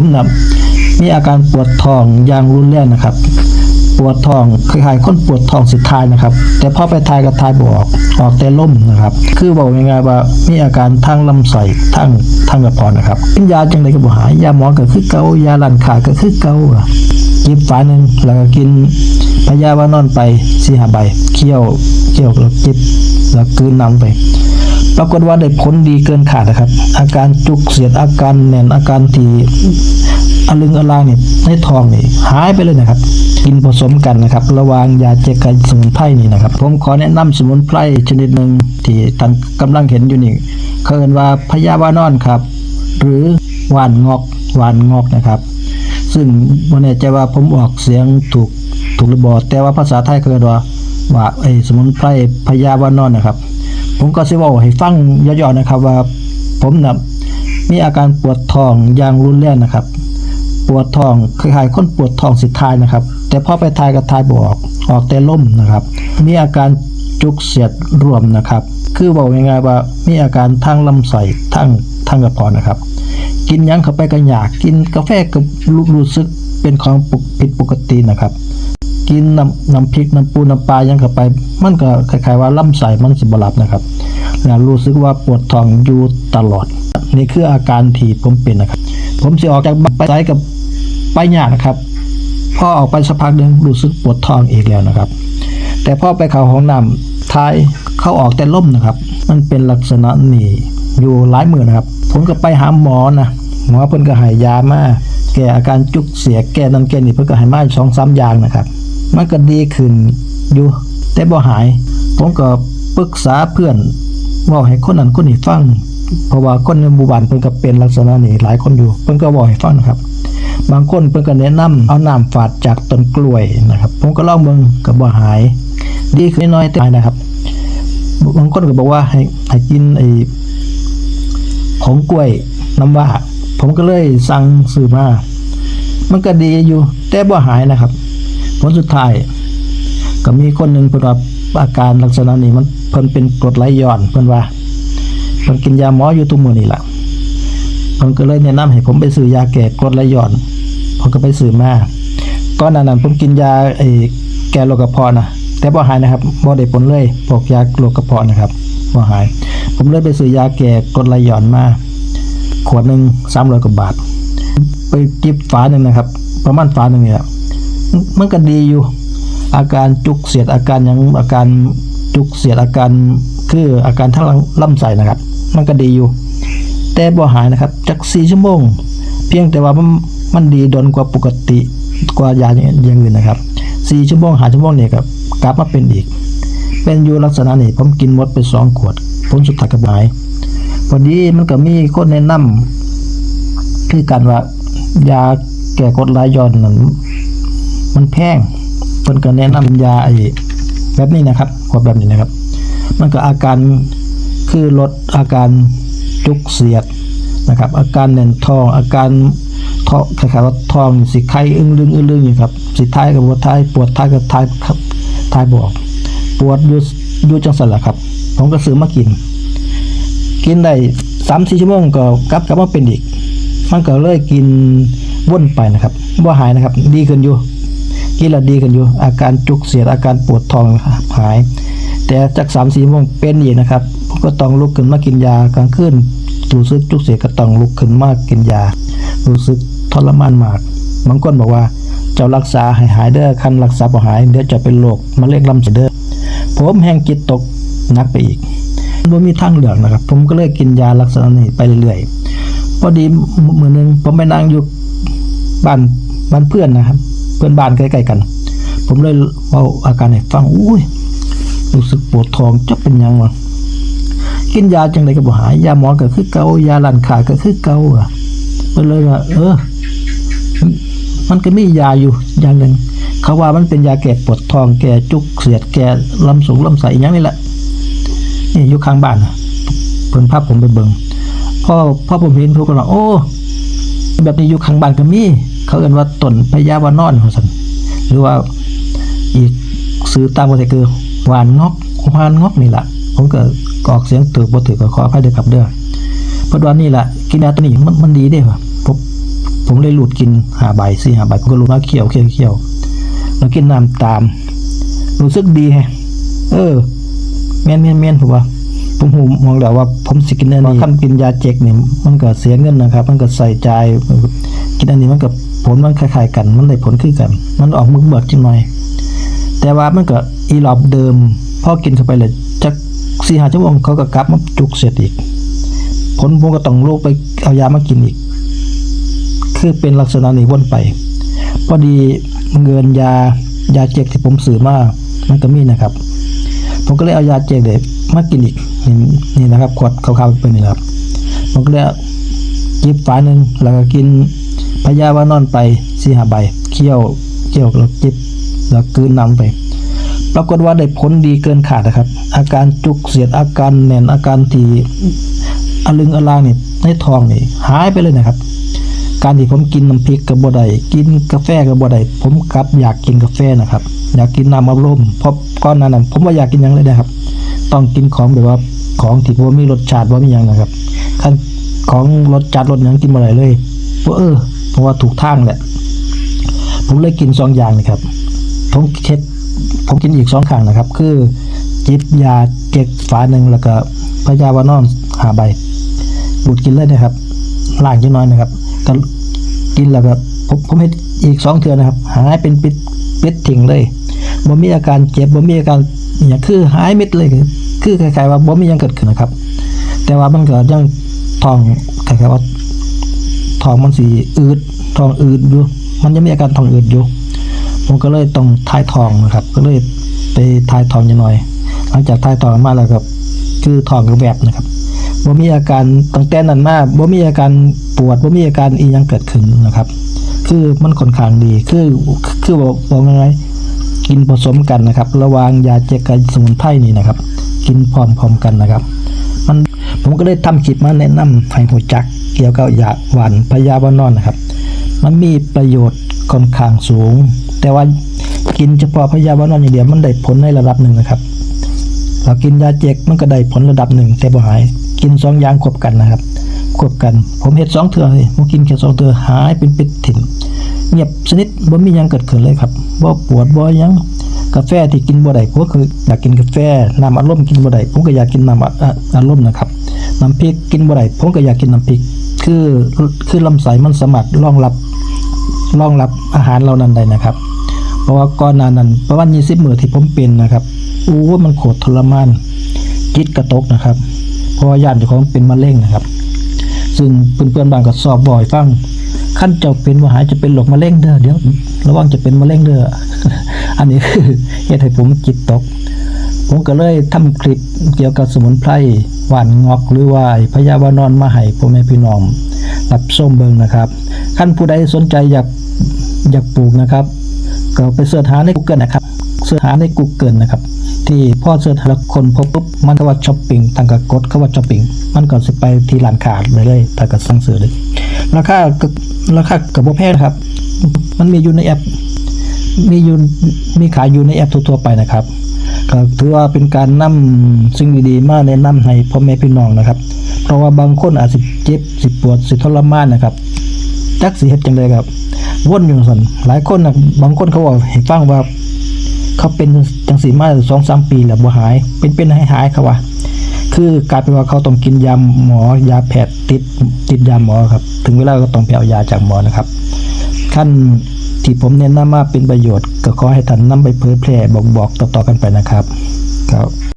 ผมนะมีอาการปวดท้องอย่างรุนแรงนะครับ ปวดท้องคล้ายๆคนปวดท้องสุดท้ายนะครับ แต่พอไปทายก็ทายบอกออกแต่ล่มนะครับ คือบอกง่ายๆว่ามีอาการทางลำไส้ทางทางกระเพาะนะครับกินยาจังไดก็บ่หายยาหมอก็คือเกายาลันขาก็คือเกากินฝาหนึ่งแล้วก็กินพยาวานอนไปสี่หาใบเคี่ยวเคี่ยวแล้วจิบแล้วกืนน้ำไป ปรากฏว่าได้ผลดีเกินขาดนะครับ อาการจุกเสียดอาการแน่นอาการที่อลึงอลางเนี่ยในท้องนี่หายไปเลยนะครับ กินผสมกันนะครับ ระวางยาเจกันสมุนไพรนี่นะครับ ผมขอแนะนำสมุนไพรชนิดหนึ่งที่ท่านกำลังเห็นอยู่นี่เขาเรียกว่าพยาวานอนครับ หรือหวานงอกหวานงอกนะครับ ซึ่งวันนี้จะว่าผมออกเสียงถูกถูกหรือบอแต่ว่าภาษาไทยเขาเรียกว่าว่าไอ้สมุนไพรพยาวานอนนะครับ ผมก็สิเว่าให้ฟังย่อๆนะครับว่าผมนะมีอาการปวดท้องอย่างรุนแรงนะครับ ปวดท้องคล้ายๆคนปวดท้องสุดท้ายนะครับ แต่พอไปทายก็ทายบอกออกแต่ล่มนะครับ มีอาการจุกเสียดรวมนะครับ คือบอกง่ายๆว่ามีอาการทางลำไส้ทางทางกระเพาะนะครับ กินยังเข้าไปก็อยากกินกาแฟก็รู้สึกเป็นของผิดปกตินะครับ กินน้ำน้ำพริกน้ำปูน้ำปลายังเข้าไป มันก็คล้ายๆว่าลำไส้มันสิบหลับนะครับแล้วรู้สึกว่าปวดท้องอยู่ตลอด นี่คืออาการที่ผมเป็นนะครับ ผมสิออกจากบ้านไปกับไปหยานะครับพอออกไปสักพักหนึ่งรู้สึกปวดท้องอีกแล้วนะครับ แต่พอไปเข้าห้องน้ำท้ายเข้าออกแต่ล่มนะครับ มันเป็นลักษณะนี่อยู่หลายมือนะครับ ผมก็ไปหาหมอนะหมอเพิ่นก็ให้ยามาแก้อาการจุกเสียแก้นั่นแก้นี่เพิ่นก็ให้มาสองสามอย่างนะครับ มันก็ดีขึ้นอยู่ แต่บ่หาย ผมก็ปรึกษาเพื่อนเว่าให้คนนั้นคนนี้ฟัง เพราะว่าคนในหมู่บ้านเพิ่นก็เป็นลักษณะนี้หลายคนอยู่ เพิ่นก็บอกให้ฟังนะครับ บางคนเพิ่นก็แนะนำเอาน้ำฝาดจากต้นกล้วยนะครับ ผมก็ลองเบิ่งก็บ่หาย ดีขึ้นน้อยแต่นะครับ บางคนก็บอกว่าให้ให้กินไอ้ผงกล้วยน้ำว่า ผมก็เลยสั่งซื้อมา มันก็ดีอยู่ แต่บ่หายนะครับ ผลสุดท้ายก็มีคนหนึ่งเพิ่นว่าอาการลักษณะนี้มันเพิ่นเป็นกรดไหลย้อนเพิ่นว่าเพิ่นกินยาหมออยู่ทุกมื้อนี่ล่ะเพิ่นก็เลยแนะนำให้ผมไปซื้อยาแก้กรดไหลย้อนผมก็ไปซื้อมาก่อนนั้นผมกินยาไอ้แก้โรคกระเพาะนะแต่บ่หายนะครับบ่ได้ผลเลยพวกยาโรคกระเพาะนะครับบ่หาย ผมเลยไปซื้อยาแก้กรดไหลย้อนมาขวดหนึง300กว่าบาท ไปจิบฝาหนึ่งนะครับ ประมาณฝาหนึ่งเนี่ย มันก็ดีอยู่ อาการจุกเสียดอาการหยังอาการจุกเสียดอาการคืออาการทั้งลำไส้นะครับ มันก็ดีอยู่ แต่บ่หายนะครับจักสี่ชั่วโมง เพียงแต่ว่ามันมันดีดนกว่าปกติกว่ายาอย่างอื่นนะครับสี่ชั่วโมงหาชั่วโมงเนี่ยครับกลับมาเป็นอีก เป็นอยู่ลักษณะนี้ผมกินหมดไปสองขวดผลสุดท้ายก็หายพอดีมันก็มีคนแนะนำคือกันว่ายาแก้กดไหลย้อนนั้น มันแพงเพิ่นก็แนะนำยาไอ้แบบนี้นะครับขวดแบบนี้นะครับ มันก็อาการคือลดอาการจุกเสียดนะครับ อาการแน่นท้อง อาการท้องคล้ายๆว่าท้องสิไข้อึ้งลึงอึ้งลึงอยู่ครับสิท้ายกับปวดท้ายปวดท้ายกับท้ายครับท้ายบอกปวดอยู่อยู่จังสันละครับ ผมก็ซื้อมากิน กินได้สามสี่ชั่วโมงก็กลับกลับมาเป็นอีก มันก็เลยกินว่นไปนะครับว่าหายนะครับ ดีขึ้นอยู่ กินแล้วดีกันอยู่ อาการจุกเสียดอาการปวดท้องหาย แต่จากสามสี่โมงเป็นอีกนะครับก็ต้องลุกขึ้นมากินยากลางคืนรู้สึกจุกเสียดก็ต้องลุกขึ้นมากินยา รู้สึกทรมานมากบางคนบอกว่าเจ้ารักษาให้หายเด้อคันรักษาบ่หายเดี๋ยวจะเป็นโรคมะเร็งลำไส้เด้อผมแห้งจิตตกนักไปอีกบ่มีทางเลือกนะครับ ผมก็เลยกินยาลักษณะนี้ไปเรื่อยๆพอดีมือหนึงผมไปนั่งอยู่บ้านบ้านเพื่อนนะครับ เพื่อนบ้านใกล้ๆกัน ผมเลยเล่าอาการให้ฟังอุ้ยรู้สึกปวดท้องจะเป็นยังวะกินยาจังไดก็บ่หายยาหมอก็คือเกายาลันขาก็คือเกาอะเพิ่นเลยว่าเออ มันก็มียาอยู่อย่างหนึ่งเขาว่ามันเป็นยาแก้ปวดท้องแก้จุกเสียดแก้ลำสูงลำไส้อย่างนี้แหละนี่อยู่ข้างบ้านเพิ่นพาผมไปเบิ่งพ่อพ่อผมเห็นพวกก็ว่าโอ้ แบบนี้อยู่ข้างบ้านก็มี เขาเอ่นว่าต้นพญาวานอนของสันหรือว่าอีกซื้อตามภาษาคือหวานงอกหวานงอกนี่แหละผมก็ออกเสียงถือบ่ถือก็ขออภัยด้วยครับเด้อเพราะว่านี่แหละกินยาตัวนี้มันมันดีเด้ว่ะผมผมเลยหลุดกินหาใบสี่หาใบผมก็รู้ว่าเคี่ยวเคี่ยวเคี่ยวแล้วกินน้ำตามรู้สึกดีแฮะเออแม่นแม่นแม่นผมว่าผมหูมองแล้วว่าผมสิกินอันนี้คันกินยาเจ็กนี่มันก็เสียเงินนะครับ มันก็ใส่ใจกินอันนี้มันก็ ผลมันคล้ายๆกัน มันได้ผลคือกัน มันออกมึกเบิกจังหน่อย แต่ว่ามันก็อีหลอบเดิมพอกินเข้าไปเลยจักสี่ห้าชั่วโมงเขาก็กลับมาจุกเสร็จอีก ผลผมก็ต้องลูกไปเอายามากินอีก คือเป็นลักษณะนี้วนไป พอดีเงินยายาเจ็กที่ผมซื้อมามันก็มีนะครับ ผมก็เลยเอายาเจ็กเด็มากินอีกนี่นี่นะครับขวดขาวๆเป็นนี่ครับผมก็เลยจิบฝาหนึ่งแล้วก็กิน พยาว่านอนไปสี่หาใบเคี่ยวเคี่ยวแล้วจิบแล้วกืนน้ำไป ปรากฏว่าได้ผลดีเกินขาดนะครับ อาการจุกเสียดอาการแน่นอาการที่อลึงอลางนี่ในท้องนี่หายไปเลยนะครับ การที่ผมกินน้ำพริกกับบ่ไดกินกาแฟกับบ่ไดผมกลับอยากกินกาแฟนะครับ อยากกินน้ำอัดลมเพราะก้อนนั้นผมว่าอยากกินยังเลยนะครับ ต้องกินของแบบว่าของที่บ่มีรสชาติบ่ามีหยังนะครับคันของรสจัดรสยังกินบ่ไดเลยเพราะเออ ราะว่าถูกทางแหละ ผมเลยกินสองอย่างนี่ครับ ผมเช็ดผมกินอีกสองครั้งนะครับ คือจิบยาเก็กฝาหนึ่งแล้วก็พยาวานอนหาใบบูดกินเลยนะครับล่างจังน้อยนะครับก็กินแล้วก็ผมผมเห็นอีกสองเทือนะครับ หายเป็นปิดปิดทิ้งเลยบ่มีอาการเจ็บบ่มีอาการอย่างคือหายม็ดเลยคือคล้ายๆว่าบ่มียังเกิดขึ้นนะครับ แต่ว่ามันก็ยังท้องคล้ายๆว่า ท้องมันสีอืดท้องอืดอยู่ มันยังมีอาการท้องอืดอยู่ ผมก็เลยต้องทายทองนะครับ ก็เลยไปทายทองอยังหน่อย หลังจากทายทองมาแล้วครับ คือทองกระแวบนะครับบ่มีอาการตั้งแต่นั้นมาบ่มีอาการปวดบ่มีอาการอียังเกิดขึ้นนะครับ คือมันค่อนข้างดี คือคือบอกบอกยังไงกินผสมกันนะครับ ระหว่างยาเจกับสมุนไพรนี่นะครับ กินพร้อมๆกันนะครับ มันผมก็เลยทำคลิปมาแนะนำให้หัวจัก เกี่ยวกับยาหวานพยาบานอนนะครับ มันมีประโยชน์ค่อนข้างสูง แต่ว่ากินเฉพาะพยาบานอนอย่างเดียวมันได้ผลในระดับหนึ่งนะครับเรากินยาเจกมันก็ได้ผลระดับหนึ่งแต่บ่หายกินสองอย่างควบกันนะครับควบกัน ผมเห็ดสองเถื่อเลยผมกินแค่สองเถื่อหายเป็นปิดถิ่นเงียบสนิทบ่มียังเกิดขึ้นเลยครับบ่ปวดบ่ยังกาแฟที่กินบ่ได้ผมก็คืออยากกินกาแฟน้ำอัดลมกินบ่ได้ผมก็อยากกินน้ำอัดอัดอัดลมนะครับน้ำพริกกินบ่ได้ผมก็อยากกินน้ำพริก คือคือลำไส้มันสามารถรองรับรองรับอาหารเหล่านั้นได้นะครับ เพราะว่าก่อนหน้านั้นประมาณ20มื้อที่ผมเป็นนะครับอู้ว่ามันโคตรทรมานจิตกระตกนะครับ เพราะว่าญาติของเป็นมะเร็งนะครับ ซึ่งเพื่อนๆบานก็สอบบ่อยฟังขั้นเจ้าเป็นมหายจะเป็นโรคมะเร็งเด้อเดี๋ยวระวังจะเป็นมะเร็งเด้ออันนี้คือเหตุให้ผมจิตตก ผมก็เลยทำคลิปเกี่ยวกับสมุนไพร หวานงอกหรือว่าพยาบานอนมาให้พ่อแม่พี่น้องรับส้มเบิงนะครับขั้นผู้ใดสนใจอยากอยากปลูกนะครับ ก็ไปเสิร์ชหาใน Google นะครับเสิร์ชหาใน Google นะครับ ที่พ่อเสิร์ชหาแล้วคนพบปุ๊บมันก็ว่าช้อปปิ้งทางก็กดเขาว่าช้อปปิ้งมันก็สิไปที่ร้านค้าเลยเลยถ้าก็สั่งซื้อเลยราคาก็ราคาก็บ่แพงนะครับ มันมีอยู่ในแอป มีอยู่มีขายอยู่ในแอปทั่วๆไปนะครับ ก็ถือว่าเป็นการนำสิ่งดีๆมาแนะนำให้พ่อแม่พี่น้องนะครับ เพราะว่าบางคนอาจสิเจ็บสิปวดสิทรมานนะครับจักสิเฮ็ดจังไดครับวนอยู่ซั่นหลายคนนะบางคนเขาบอกให้ฟังว่า เขาเป็นจังสีมาสองสามปีแล้วบ่หาย เป็นเป็นให้หายเขาว่าคือกลายเป็นว่าเขาต้องกินยาหมอยาแพทย์ติดติดยาหมอครับ ถึงเวลาก็ต้องไปเอายาจากหมอนะครับขั้น ที่ผมแนะนำมาเป็นประโยชน์ ก็ขอให้ท่านนำไปเผยแพร่บอกบอกต่อๆกันไปนะครับ ครับ